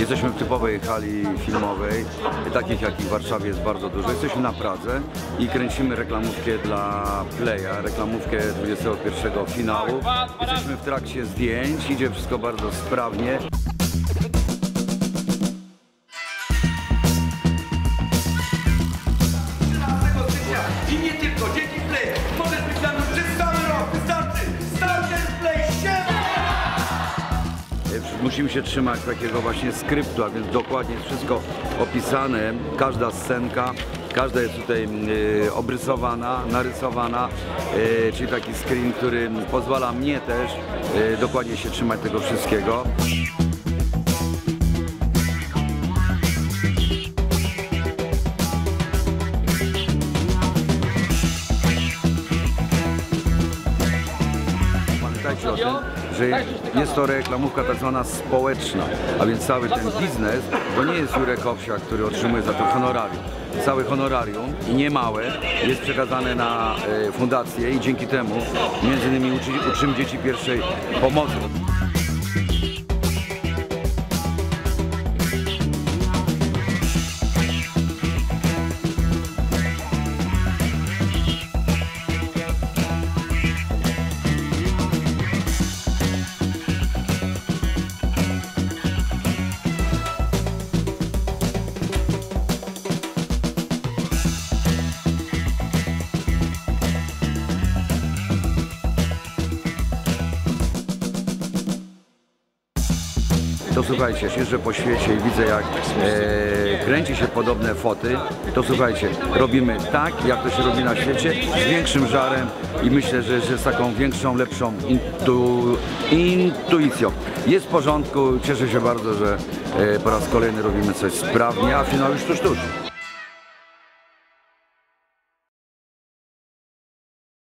Jesteśmy w typowej hali filmowej, takich jak i w Warszawie jest bardzo dużo. Jesteśmy na Pradze i kręcimy reklamówkę dla Playa, reklamówkę 21 finału. Jesteśmy w trakcie zdjęć, idzie wszystko bardzo sprawnie. Musimy się trzymać takiego właśnie skryptu, a więc dokładnie jest wszystko opisane, każda scenka, każda jest tutaj e, obrysowana, narysowana, e, czyli taki screen, który pozwala mnie też e, dokładnie się trzymać tego wszystkiego. Pamiętajcie że jest to reklamówka tak zwana społeczna, a więc cały ten biznes to nie jest Jurek Owsiak, który otrzymuje za to honorarium. Całe honorarium i niemałe jest przekazane na e, fundację i dzięki temu między innymi uczy, uczymy dzieci pierwszej pomocy. To słuchajcie, jeżdżę po świecie i widzę jak e, kręci się podobne foty, to słuchajcie, robimy tak, jak to się robi na świecie, z większym żarem i myślę, że, że z taką większą, lepszą intu, intuicją. Jest w porządku, cieszę się bardzo, że e, po raz kolejny robimy coś sprawnie, a finał już tuż, tuż.